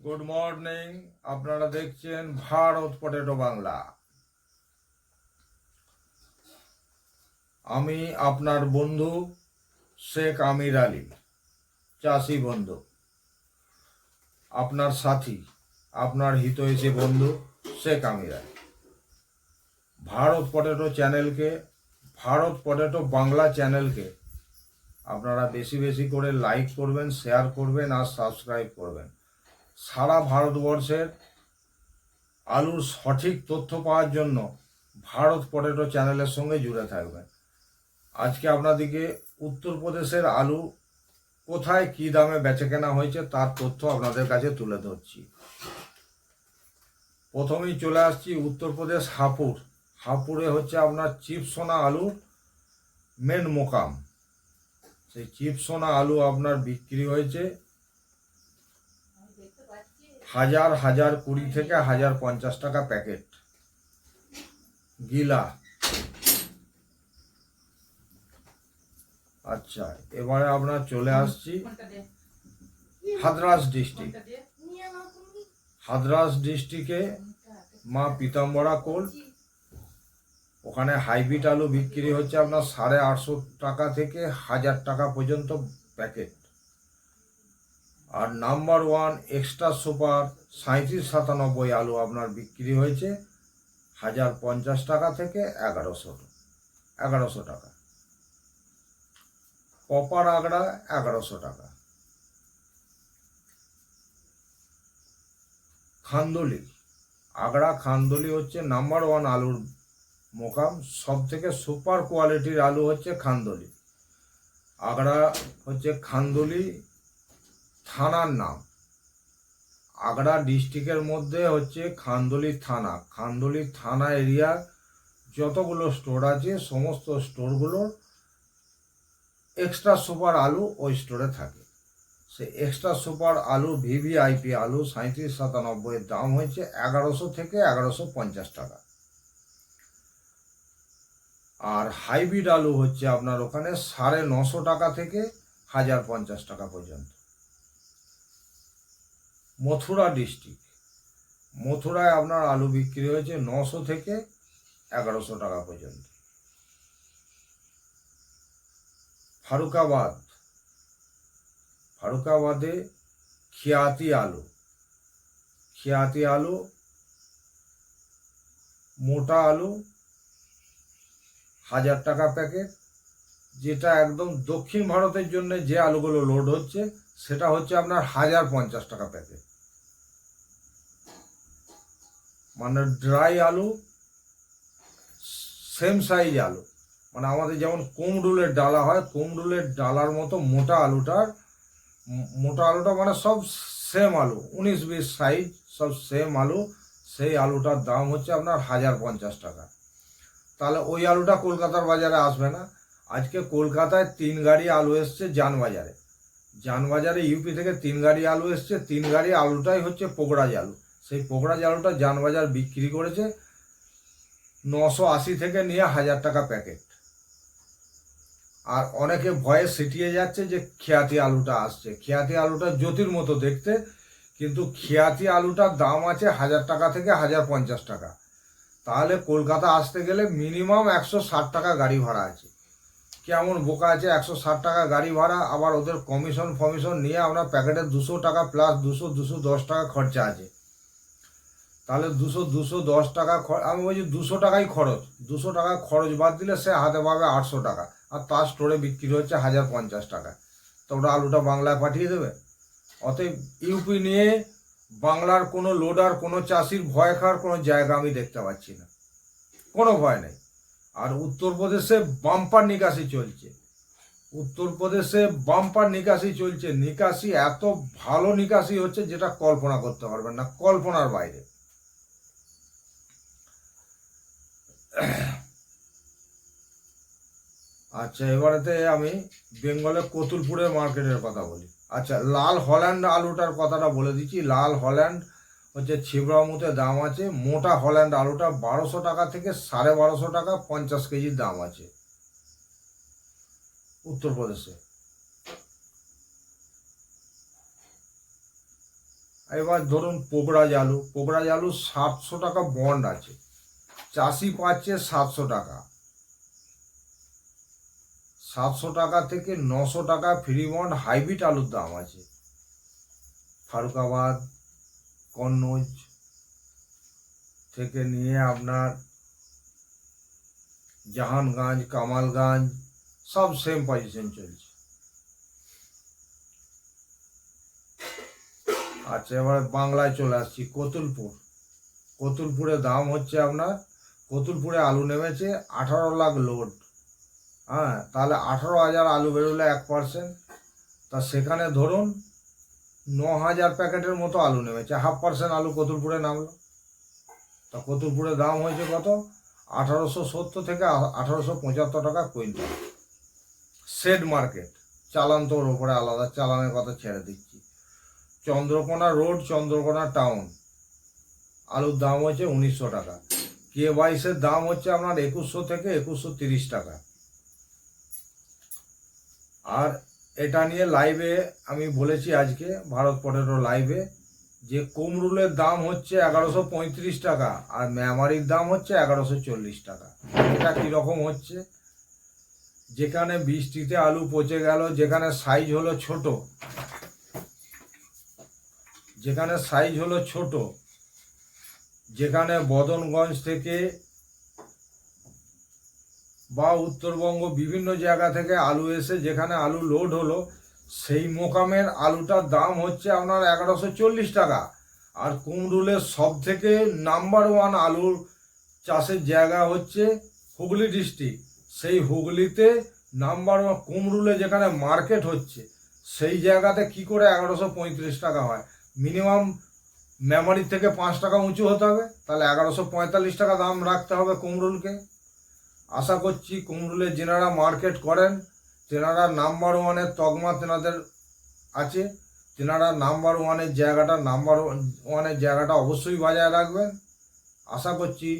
Good morning আপনারা দেখছেন Bharat potato Bangla আমি আপনার বন্ধু শেখ আমির আলী, চাষি বন্ধু। আপনার সাথী, আপনার হিতৈষী বন্ধু শেখ আমির আলী। ভারত পটেটো চ্যানেলকে, ভারত পটেটো বাংলা চ্যানেলকে আপনারা বেশি বেশি করে লাইক করবেন শেয়ার করবেন আর সাবস্ক্রাইব করবেন। সারা ভারতবর্ষের আলুর সঠিক তথ্য পাওয়ার জন্য ভারত পটেটো চ্যানেলের সঙ্গে জুড়ে থাকবেন। আজকে আপনাদেরকে উত্তরপ্রদেশের আলু কোথায় কী দামে বেচে কেনা হয়েছে তার তথ্য আপনাদের কাছে তুলে ধরছি। প্রথমেই চলে আসছি উত্তরপ্রদেশ হাপুর। হাপুরে হচ্ছে আপনার চিপসোনা আলু মেন মোকাম। সেই চিপসোনা আলু আপনার বিক্রি হয়েছে হাজার হাজার কুড়ি থেকে হাজার পঞ্চাশ টাকা প্যাকেট। গিলা। আচ্ছা এবারে আপনার চলে আসছি হাদরাস ডিস্ট্রিক্ট। হাদরাস ডিস্ট্রিক্টে মা পিতাম্বরা কোল। ওখানে হাইব্রিড আলু বিক্রি হচ্ছে আপনার সাড়ে আটশো টাকা থেকে হাজার টাকা পর্যন্ত প্যাকেট। আর নাম্বার ওয়ান এক্সট্রা সুপার সাঁত্রিশ সাতানব্বই আলু আপনার বিক্রি হয়েছে হাজার পঞ্চাশ টাকা থেকে এগারোশো এগারোশো টাকা। কপার আগড়া এগারোশো টাকা। খান্দলি, আগড়া খান্দলি হচ্ছে নাম্বার ওয়ান আলুর মোকাম সব থেকে সুপার কোয়ালিটির আলু হচ্ছে খান্দলি। আগড়া হচ্ছে খান্দলি থানার নাম। আগ্রা ডিস্ট্রিক্টের মধ্যে হচ্ছে খান্দলি থানা। খান্দলি থানা এরিয়া যতগুলো স্টোর আছে, সমস্ত স্টোরগুলো এক্সট্রা সুপার আলু ওই স্টোরে থাকে। সে এক্সট্রা সুপার আলু, ভিভিআইপি আলু সাঁত্রিশ সাতানব্বইয়ের দাম হয়েছে এগারোশো থেকে এগারোশো পঞ্চাশ টাকা। আর হাইব্রিড আলু হচ্ছে আপনার ওখানে সাড়ে নশো টাকা থেকে হাজার পঞ্চাশ টাকা পর্যন্ত। মথুরা ডিস্ট্রিক্ট মথুরায় আপনার আলু বিক্রি হয়েছে নশো থেকে এগারোশো টাকা পর্যন্ত। ফারুকাবাদ। ফারুকাবাদে খিয়াতি আলু। খিয়াতি আলু, মোটা আলু, হাজার টাকা প্যাকেট, যেটা একদম দক্ষিণ ভারতের জন্য যে আলুগুলো লোড হচ্ছে, সেটা হচ্ছে আপনার হাজার পঞ্চাশ টাকা প্যাকেট। মানে ড্রাই আলু সেম সাইজ আলু। মানে আমাদের যেমন কুমডুলের ডালা হয়, কুমডুলের ডালার মতো মোটা আলুটার মোটা আলুটা মানে সব সেম আলু, উনিশ বিশ সাইজ সব সেম আলু। সেই আলুটার দাম হচ্ছে আপনার হাজার পঞ্চাশ টাকা। তাহলে ওই আলুটা কলকাতার বাজারে আসবে না। আজকে কলকাতায় তিন গাড়ি আলু এসছে যানবাজারে যানবাজারে ইউপি থেকে তিন গাড়ি আলু এসছে, তিন গাড়ি আলুটাই হচ্ছে পোকড়াজ আলু। সেই পোকড়াজ আলুটা যানবাজার বিক্রি করেছে নশো আশি থেকে নিয়ে হাজার টাকা প্যাকেট। আর অনেকে ভয়ে সিটিয়ে যাচ্ছে যে খেয়াতি আলুটা আসছে। খেয়াতি আলুটা জ্যোতির মতো দেখতে, কিন্তু খেয়াতি আলুটার দাম আছে হাজার টাকা থেকে হাজার পঞ্চাশ টাকা। তাহলে কলকাতা আসতে গেলে মিনিমাম একশো ষাট টাকা গাড়ি ভাড়া আছে। কেমন বোকা আছে একশো ষাট টাকা গাড়ি ভাড়া, আবার ওদের কমিশন ফমিশন নিয়ে আমরা প্যাকেটে দুশো টাকা প্লাস দুশো দুশো দশ টাকা খরচা আছে। তাহলে দুশো দুশো দশ টাকা আমি বলছি দুশো টাকাই খরচ। দুশো টাকা খরচ বাদ দিলে সে হাতে পাবে আটশো টাকা। আর তার স্টোরে বিক্রি হচ্ছে হাজার পঞ্চাশ টাকা। তো ওটা আলুটা বাংলায় পাঠিয়ে দেবে। অতএব ইউপি নিয়ে বাংলার কোনো লোডার কোনো চাষির ভয় খাওয়ার কোনো জায়গা আমি দেখতে পাচ্ছি না। কোনো ভয় নেই। আর উত্তরপ্রদেশে বাম্পার নিকাশি চলছে। উত্তরপ্রদেশে বাম্পার নিকাশি চলছে। নিকাশি এত ভালো নিকাশি হচ্ছে যেটা কল্পনা করতে পারবেন না। কল্পনার বাইরে। আচ্ছা এবারেতে আমি বেঙ্গলের কতুলপুরের মার্কেটের কথা বলি। আচ্ছা লাল হল্যান্ড আলুটার কথাটা বলে দিচ্ছি। লাল হল্যান্ড হচ্ছে ছিবড়া ছিবড়ামুতে দাম আছে, মোটা হল্যান্ড আলুটা বারোশো টাকা থেকে সাড়ে বারোশো টাকা, পঞ্চাশ কেজির দাম আছে। উত্তরপ্রদেশে। এবার ধরুন পোকরাজ আলু। পোকরাজ আলু সাতশো টাকা বন্ড আছে। চাষি পাচ্ছে সাতশো টাকা। সাতশো টাকা থেকে নশো টাকা ফ্রি বন্ড হাইব্রিড আলুর দাম আছে। ফারুকাবাদ, কন্নৌজ থেকে নিয়ে আপনার জাহানগঞ্জ, কামালগঞ্জ, সব সেম পজিশন চলছে। আচ্ছা এবার বাংলায় চলে আসছি, কতুলপুর। কতুলপুরে দাম হচ্ছে আপনার কতুলপুরে আলু নেমেছে, আঠারো লাখ লোড হ্যাঁ তাহলে আঠারো হাজার আলু বেরোলে এক পার্সেন্ট তা সেখানে ধরুন ন হাজার প্যাকেটের মতো আলু নেমেছে হাফ পার্সেন্ট আলু কতুলপুরে নামলো। তা কতুলপুরে দাম হয়েছে কত? আঠারোশো সত্তর থেকে আঠারোশো পঁচাত্তর টাকা কুইন্টাল। সেড মার্কেট, চালান তোর ওপরে আলাদা, চালানের কথা ছেড়ে দিচ্ছি। চন্দ্রকোনা রোড, চন্দ্রকোনা টাউন, আলুর দাম হয়েছে উনিশশো টাকা। কে বাইশের দাম হচ্ছে আপনার একুশশো থেকে একুশশো তিরিশ টাকা। আর এটা নিয়ে লাইভে আমি বলেছি আজকে, ভারত পটেটো লাইভে যে কুমরুলের দাম হচ্ছে এগারোশো পঁয়ত্রিশ টাকা, আর ম্যামারির দাম হচ্ছে এগারোশো চল্লিশ টাকা। এটা কীরকম হচ্ছে? যেখানে বৃষ্টিতে আলু পচে গেল, যেখানে সাইজ হলো ছোট, যেখানে সাইজ হলো ছোট যেখানে বদনগঞ্জ থেকে বা উত্তরবঙ্গ বিভিন্ন জায়গা থেকে আলু এসে যেখানে আলু লোড হলো, সেই মোকামের আলুটার দাম হচ্ছে আপনার এগারোশো চল্লিশ টাকা। আর কুমরুলের সব থেকে নাম্বার ওয়ান আলুর চাষের জায়গা হচ্ছে হুগলি ডিস্ট্রিক্ট সেই হুগলিতে নাম্বার ওয়ান কুমরুলে যেখানে মার্কেট হচ্ছে, সেই জায়গাতে কি করে এগারোশো পঁয়ত্রিশ টাকা হয়? মিনিমাম মেমারি থেকে পাঁচ টাকা উঁচু হতে হবে, তাহলে এগারোশো পঁয়তাল্লিশ টাকা দাম রাখতে হবে কুমরুলকে আশা করছি কুমরুলের যেনারা মার্কেট করেন তেনারা নাম্বার ওয়ানের তকমা তেনাদের আছে তেনারা নাম্বার ওয়ানের জায়গাটা নাম্বার ওয়ানের জায়গাটা অবশ্যই বজায় রাখবেন। আশা করছি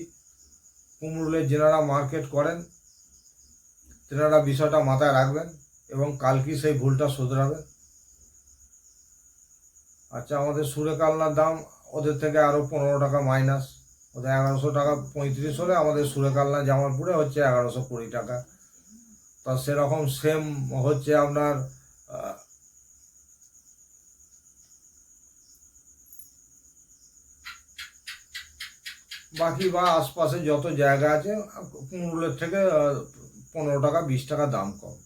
কুমরুলের যেনারা মার্কেট করেন, তেনারা বিষয়টা মাথায় রাখবেন এবং কালকে সেই ভুলটা শুধরাবেন। আচ্ছা আমাদের সুরেকালনার দাম ওদের থেকে আরও পনেরো টাকা মাইনাস। ওদের এগারোশো টাকা, পঁয়ত্রিশ হলে আমাদের সুরেকালনা জামালপুরে হচ্ছে এগারোশো কুড়ি টাকা। তা সেরকম সেম হচ্ছে আপনার বাকি বা আশপাশে যত জায়গা আছে কুমরুলের থেকে পনেরো টাকা, বিশ টাকা দাম কম।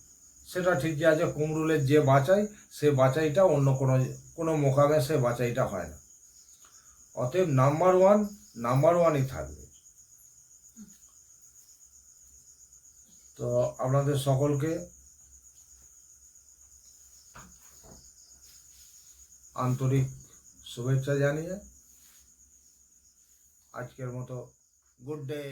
সেটা ঠিকই আছে কুমরুলের যে বাছাই, সে বাছাইটা অন্য কোনো কোনো মোকামে সে বাছাইটা হয় না। অতএব নাম্বার ওয়ান, নাম্বার ওয়ানই থাকবে। তো আপনাদের সকলকে আন্তরিক শুভেচ্ছা জানিয়ে আজকের মতো গুড ডে।